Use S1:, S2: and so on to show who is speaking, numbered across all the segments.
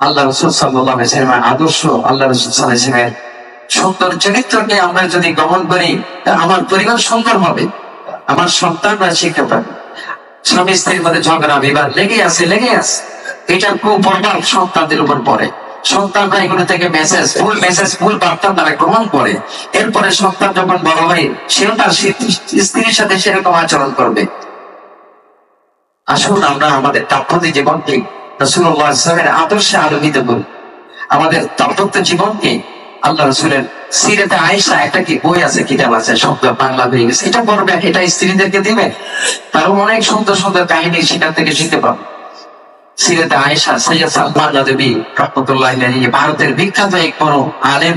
S1: আল্লাহ রসুল সাল্লাহ আদর্শ, আল্লাহ রসুল সাল্লাহ সুন্দর চরিত্রকে আমরা যদি গ্রহণ করি আমার পরিবার সুন্দর হবে, আমার সন্তানরা শিখতে পারবে স্বামী স্ত্রীর মধ্যে ঝগড়া, বিবাদ লেগে আছে লেগে আছে। এটার কুপ্রভাব সন্তানদের উপর পড়ে। সন্তানরা এগুলো থেকে মেসেজ ফুল মেসেজ ফুল বার্তা তারা গ্রহণ করে। এরপরে সন্তান যখন বড় হয়, সেও তার স্ত্রীর সাথে সেরকম আচরণ করবে। আসুন আমরা আমাদের দাম্পত্য জীবনকে রসুল্লাহ ইসলামের আদর্শে আলোকিত করি আমাদের দাম্পত্য জীবনকে আল্লাহ রসুলের সিরেতে একটা কি বই আছে, কিতাব আছে শব্দ বাংলা হয়ে গেছে। এটা পড়বেন এটা স্ত্রীদেরকে দিবেন তারও অনেক সুন্দর সুন্দর কাহিনী সেখান থেকে শিখতে সিরেতে সৈয়দ সালমান দেবী রহমতুল্লাহ ভারতের বিখ্যাত এক বড় আলেম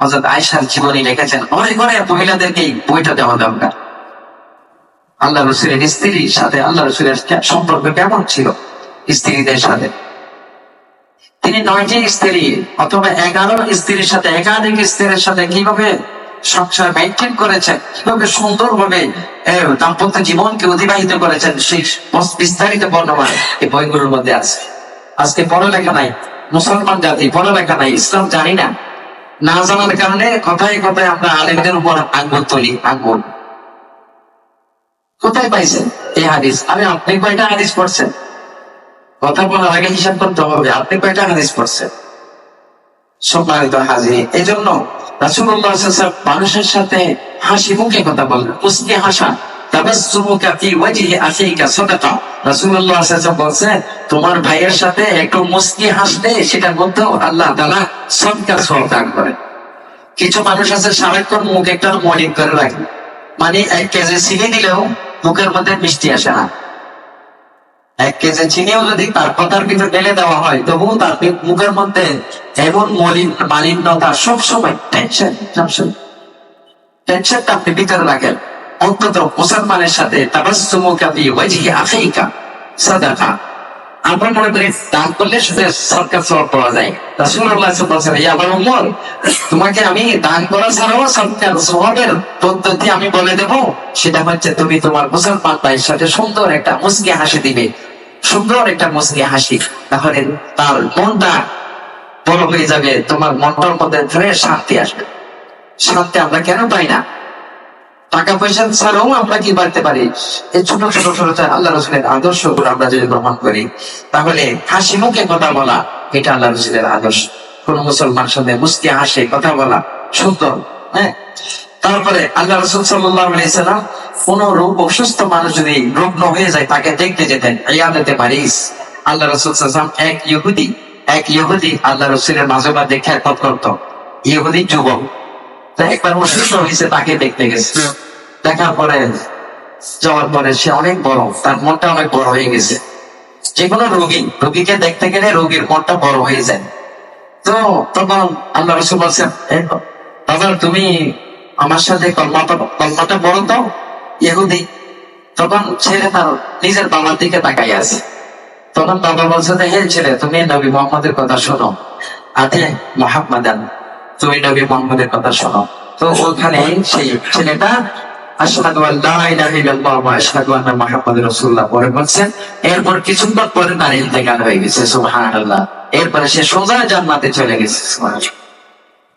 S1: হজরত আয়সার জীবনী লিখেছেন। ঘরে ঘরে মহিলাদেরকে এই বইটা দেওয়া দরকার। আল্লাহ রসুলের স্ত্রীর সাথে আল্লাহ রসুলের সম্পর্ক কেমন ছিল? স্ত্রীদের সাথে। তিনি নয়টি স্ত্রী অথবা এগারো স্ত্রীর সাথে, একাধিক স্ত্রীর সাথে কীভাবে সংসার মেনটেন করেছেন, কীভাবে সুন্দরভাবে দাম্পত্য জীবনকে অতিবাহিত করেছেন, সেই বিস্তারিত বর্ণনা এই বইগুলোর মধ্যে আছে। আজকে পড়ালেখা নাই, মুসলমান জাতি, পড়ালেখা নাই, ইসলাম জানি না। না জানার কারণে কথায় কথায় আমরা আলেমদের উপর আঙ্গুল তুলি, আঙ্গুল। কোথায় পাইছেন এই হাদিস? আমি আপনি কয়টা হাদিস পড়ছেন? কথা বলার আগে হিসাব করতে হবে, আপনি কয়টা হাদিস পড়ছেন? সম্মানিত হাজির এই জন্য মানুষের সাথে হাসি মুখে কথা বলেন মুসকি হাসা তোমার ভাইয়ের সাথে একটু মুস্কি হাসলে সেটার মধ্যেও আল্লাহ সদকা সওয়াব দান করেন। কিছু মানুষ আছে, সারাক্ষণ মুখ একটা মলিন করে রাখে। মানে এক কেজি চিনি দিলেও মুখের মধ্যে মিষ্টি আসে না। এক কেজি চিনিও যদি তার কথার ভিতরে ঢেলে দেওয়া হয়, তবুও তার মুখের মধ্যে এমন মলিন মালিন্যতা সবসময় টেনশন টেনশন টেনশনটা আপনি ভিতরে রাখেন। অন্তত মুসলমানের সাথে তাবাসসুমুকা ফি ওয়াজহি সাদাকা। আমরা মনে করি দান করলে শুধু সরকার সব পাওয়া যায়। ওয়াসাল্লাম আমার উম্মত তোমাকে আমি দান করা ছাড়াও সরকার সওয়াবের পদ্ধতি আমি বলে দেব। সেটা হচ্ছে তুমি তোমার মুসলমান ভাইয়ের সাথে সুন্দর একটা মুসকি হাসি দিবে। সুন্দর একটা মুসকি হাসি। তাহলে তার মনটা বড় হয়ে যাবে, তোমার মনটার মধ্যে ধরে শান্তি আসবে। শান্তি আমরা কেন পাই না? টাকা পয়সা ছাড়াও আমরা কি বাড়তে পারি? এই ছোট ছোট ছোট আল্লাহ রসুলের আদর্শ আমরা যদি গ্রহণ করি, তাহলে হাসি মুখে কথা বলা, এটা আল্লাহ রসুলের আদর্শ। কোন মুসলমান সাথে মুস্কি হাসে কথা বলা, সুন্দর হ্যাঁ? তারপরে আল্লাহ রসুল সাল্লাম কোন রোগ, অসুস্থ মানুষ যদি রুগ্ন হয়ে যায়, তাকে দেখতে যেতেন, ইয়াদাতে পারিস আল্লাহ রসুল সাল্লাম এক ইহুদি এক ইহুদি আল্লাহ রসুলের মাঝবা দেখে একমত করতো ইহুদি যুবক একবার অসুস্থ হয়েছে তাকে দেখতে গেছে। দেখার পরে যাওয়ার পরে সে অনেক বড় তার মনটা অনেক বড় হয়ে গেছে। যে কোনো রোগী রোগীকে দেখতে গেলে রোগীর মনটা বড় হয়ে যায়। তো তখন আল্লাহ রসুল বলছেন "এই তুমি আমার সাথে কলমাটা কলমাটা বড় তো ইহুদি। তখন ছেলে তার নিজের বাবার দিকে তাকাই আছে। তখন বাবা বলছে যে, হে ছেলে তুমি নবী মোহাম্মদের কথা শোনো। আতে মোহাম্মদান তুমি নবী মোহাম্মদের কথা শোনো। তো ওখানে সেই ছেলেটা, আশহাদু আল্লা ইলাহা ইল্লাল্লাহ ওয়া আশহাদু আন্না মুহাম্মাদুর রাসূলুল্লাহ বলছেন, এরপর পরে তার ইন্তেকাল হয়ে গেছে, সুবহানাল্লাহ। এরপরে সে সোজা জান্নাতে চলে গেছে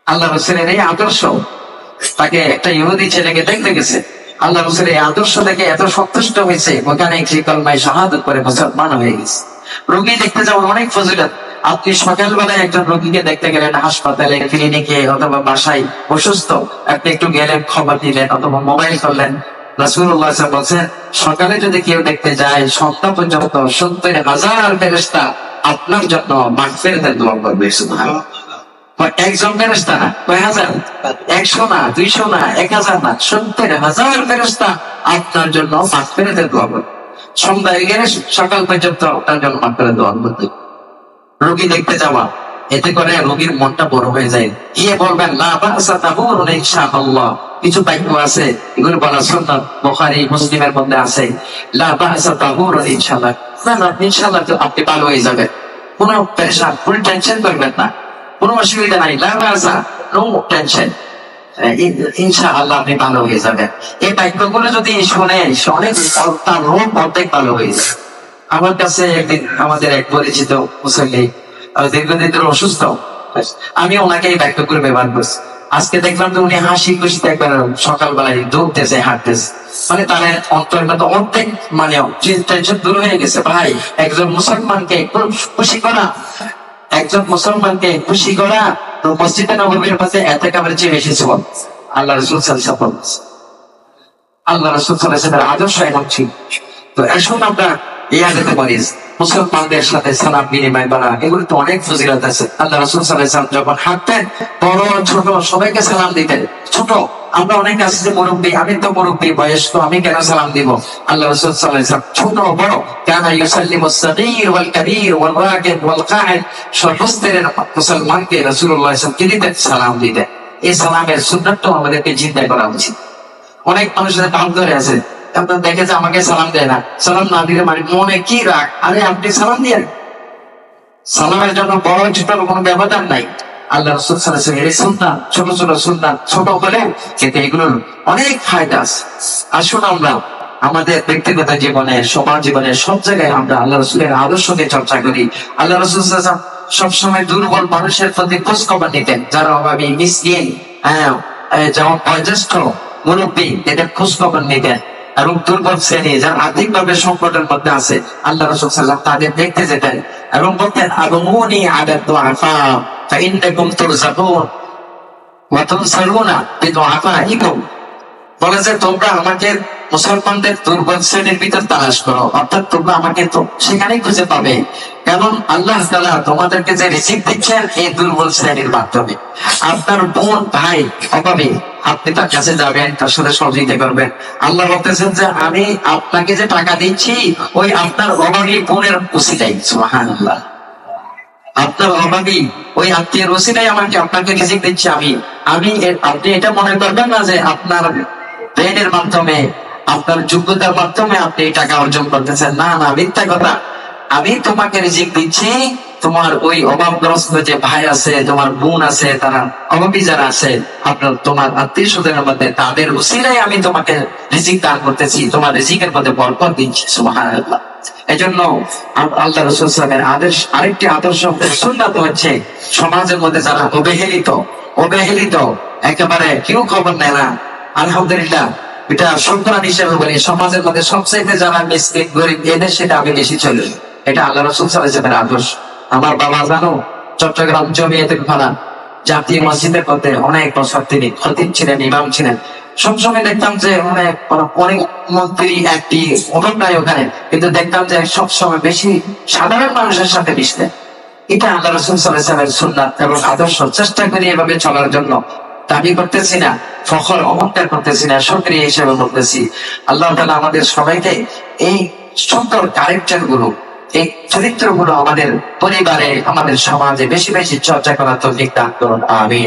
S1: আল্লাহ রসুলের এই আদর্শ, তাকে একটা ইহুদি ছেলেকে দেখতে গেছে। আল্লাহ রসুলের এই আদর্শ থেকে এত সন্তুষ্ট হয়েছে, ওখানে একটি কলমায় শাহাদত করে মুসলমান হয়ে গেছে। রোগী দেখতে যাওয়ার অনেক ফজিলত। আপনি সকালবেলায় একজন রোগীকে দেখতে গেলেন হাসপাতালে, ক্লিনিকে অথবা বাসায় অসুস্থ। আপনি একটু গেলেন খবর দিলেন অথবা মোবাইল করলেন। বলছেন, সকালে যদি কেউ দেখতে যায় সন্ধ্যা পর্যন্ত সত্তর হাজার ফেরেশতা আপনার জন্য মাগফিরাতের দোয়া করবে একজন ফেরেস্তা কয় হাজার? একশো না, দুইশো না, এক হাজার না, সত্তর হাজার ফেরেস্তা আপনার জন্য দেন দোয়া করবে। সন্ধ্যায় গেলে সকাল পর্যন্ত আপনার জন্য মাফ করে দোয়া করবে। রোগী দেখতে যাওয়া। এতে করে রোগীর মনটা বড় হয়ে যায়। গিয়ে বলবেন কিছু বাক্য আছে। এগুলো বলা সুন্নাত বুখারী, মুসলিমের মধ্যে আছে। তাহুরুন না না, ইনশাআল্লাহ তো আপনি ভালো হয়ে যাবেন। কোনো পেশা ফুল টেনশন করবেন না। কোনো অসুবিধা নাই। লা বাসা, নো টেনশন। ইনশাআল্লাহ আপনি ভালো হয়ে যাবেন। এই বাক্যগুলো যদি শুনে অনেক তার রোগ অর্ধেক ভালো হয়ে যায় আমার কাছে একদিন আমাদের এক পরিচিত মুসল্লি দীর্ঘদিন ধরে অসুস্থ। আমি ওনাকে ব্যক্ত করে ব্যবহার করছি। আজকে দেখলাম যে উনি হাসি খুশিতে একবার সকালবেলায় দৌড়তেছে, হাঁটতেছে। মানে তার অন্তরের মধ্যে অর্ধেক মানে টেনশন দূর হয়ে গেছে। ভাই, একজন মুসলমানকে খুশি করা, একজন মুসলমানকে খুশি করা তো মসজিদে নবমীর পাশে এত কামের চেয়ে বেশি ছিল। আল্লাহ রসুল সাল্লাম আল্লাহ রসুল সাল্লামের আদর্শ এমন ছিল। তো এখন আমরা ইয়া সাথে সালাম, বিনিময় করা এগুলো তো অনেক ফজিলত আছে। আল্লাহ রসুল সাল্লাম যখন হাঁটতেন, বড়, ছোট, সবাইকে সালাম দিতেন। ছোট, আমরা অনেক যে মুরব্বী, আমি তো মুরব্বী, বয়স্ক, আমি কেন সালাম দিব? আল্লাহ রসুল সাল্লাম ছোট, বড়, কেন ইউসাল্লিম ওয়াল ওয়াল ওয়াল সর্বস্তরের মুসলমানকে রাসূলুল্লাহ সাল্লাল্লাহু দিতেন? সালাম দিতেন। এই সালামের সুন্নাতটাও আমাদেরকে চিন্তা করা উচিত। অনেক মানুষের কাম ধরে আছে। আপনার দেখে যে আমাকে সালাম দেয় না। সালাম না দিলে মানে মনে কি রাখ আরে, আপনি সালাম দিয়ে সালামের জন্য বড় ছোট কোনো ব্যবধান নাই। আল্লাহ রসুল আলাইহি সুন্নাত, ছোট ছোট সুন্নাত, ছোট হলে কিন্তু এগুলোর অনেক ফায়দা আসুন আমরা আমাদের ব্যক্তিগত জীবনে সমাজ জীবনে সব জায়গায় আমরা আল্লাহ রসুলের চর্চা করি। আল্লাহ রসুল সবসময় দুর্বল মানুষের প্রতি খোঁজ খবর নিতেন। যারা অভাবী, মিসকিন হ্যাঁ যেমন মুরব্বী, এদের খোঁজ খবর নিতেন। এবং দুর্বল শ্রেণি যারা আর্থিকভাবে সংকটের মধ্যে আছে, আল্লাহ রসুল সাল্লাম তাদের দেখতে যেতেন এবং বলতেন আগমনি আদাত দুআফা, ফাইন্নাকুম তুরজাকুন ওয়া আফা বিদুআফাইকুম। বলে যে, তোমরা আমাকে মুসলমানদের দুর্বল শ্রেণির ভিতর তালাশ করো। অর্থাৎ তোমরা আমাকে তো সেখানেই খুঁজে পাবে। কারণ আল্লাহ তাআলা তোমাদেরকে যে রিজিক দিচ্ছেন এই দুর্বল শ্রেণির মাধ্যমে। আপনার বোন, ভাই, অভাবে আপনি তার কাছে যাবেন, তার সাথে সহযোগিতা করবেন আল্লাহ বলতেছেন যে, আমি আপনাকে যে টাকা দিচ্ছি, ওই আপনার অভাবী বোনের উচিতাই সুবহানাল্লাহ। আপনার অভাবী ওই আত্মীয়ের ওসিলাই আমাকে, আপনাকে রিজিক দিচ্ছে আমি। আমি আপনি এটা মনে করবেন না যে আপনার ব্রেনের মাধ্যমে আপনার যোগ্যতার মাধ্যমে আপনি এই টাকা অর্জন করতেছেন। না না, মিথ্যা কথা। আমি তোমাকে রিজিক দিচ্ছি। তোমার ওই অভাবগ্রস্ত যে ভাই আছে, তোমার বোন আছে, তারা অভাবী যারা আছে, আপনার তোমার আত্মীয় স্বজনের মধ্যে, তাদের উসিলাই আমি তোমাকে রিজিক দান করতেছি। তোমার রিজিকের মধ্যে বরকত দিচ্ছি, সুবহানাল্লাহ। এজন্য আল্লাহ রসুল সালামের আদেশ, আরেকটি আদর্শ সুন্নাত হচ্ছে সমাজের মধ্যে যারা অবহেলিত। অবহেলিত, একেবারে কেউ খবর নেয় না। আলহামদুলিল্লাহ। এটা সংক্রান হিসেবে বলি, সমাজের মধ্যে সবচাইতে যারা মিসকিন গরিব এদের সেটা আমি বেশি চলি। এটা আল্লাহ রসুল সালামের আদর্শ। আমার বাবা জানো, চট্টগ্রাম জমিয়তে ফানা জাতীয় মসজিদের পথে অনেক বছর তিনি খতিব ছিলেন, ইমাম ছিলেন। সবসময় দেখতাম যে অনেক অনেক মন্ত্রী, একটি অভিপ্রায় ওখানে। কিন্তু দেখতাম যে সবসময় বেশি সাধারণ মানুষের সাথে মিশতেন। এটা আল্লাহ রসুল সাল্লাহ সাল্লামের সুন্নাত এবং আদর্শ। চেষ্টা করি এভাবে চলার জন্য। দাবি করতেছি না, ফখর অহংকার করতেছি না সক্রিয় হিসেবে বলতেছি। আল্লাহ তালা আমাদের সবাইকে এই সুন্দর ক্যারেক্টারগুলো এই চরিত্রগুলো আমাদের পরিবারে, আমাদের সমাজে বেশি বেশি চর্চা করার তো দান করুন আমি